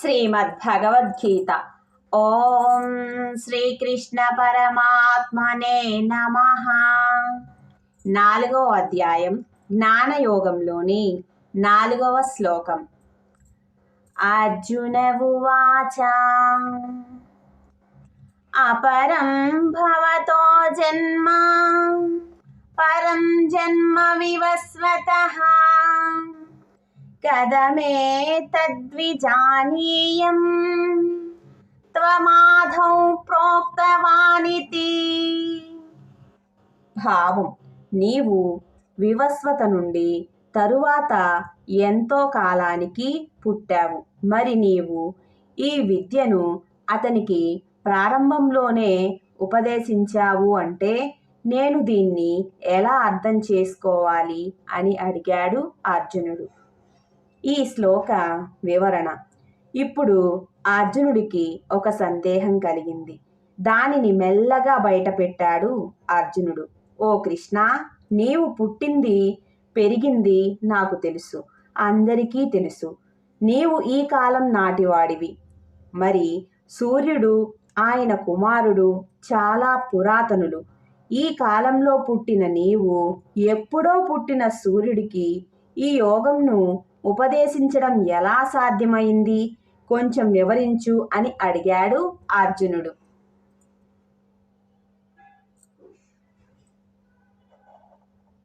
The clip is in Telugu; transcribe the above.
శ్రీమద్భగవద్గీత ఓం శ్రీకృష్ణ పరమాత్మనే నమ నాలుగవ అధ్యాయం జ్ఞానయోగంలోని నాలుగవ శ్లోకం. అర్జునవువాచ అపరం భవతో జన్మ పరం జన్మ వివస్వతః. కదమే తద్విజానీయం. త్వమాధౌ ప్రోక్తవానితి. భావం నీవు వివస్వత నుండి తరువాత ఎంతో కాలానికి పుట్టావు. మరి నీవు ఈ విద్యను అతనికి ప్రారంభంలోనే ఉపదేశించావు అంటే నేను దీన్ని ఎలా అర్థం చేసుకోవాలి అని అడిగాడు అర్జునుడు. ఈ శ్లోక వివరణ. ఇప్పుడు అర్జునుడికి ఒక సందేహం కలిగింది. దానిని మెల్లగా బయటపెట్టాడు అర్జునుడు. ఓ కృష్ణ నీవు పుట్టింది పెరిగింది నాకు తెలుసు అందరికీ తెలుసు. నీవు ఈ కాలం నాటివాడివి. మరి సూర్యుడు ఆయన కుమారుడు చాలా పురాతనులు. ఈ కాలంలో పుట్టిన నీవు ఎప్పుడో పుట్టిన సూర్యుడికి ఈ యోగంను ఉపదేశించడం ఎలా సాధ్యమైంది? కొంచెం వివరించు అని అడిగాడు అర్జునుడు.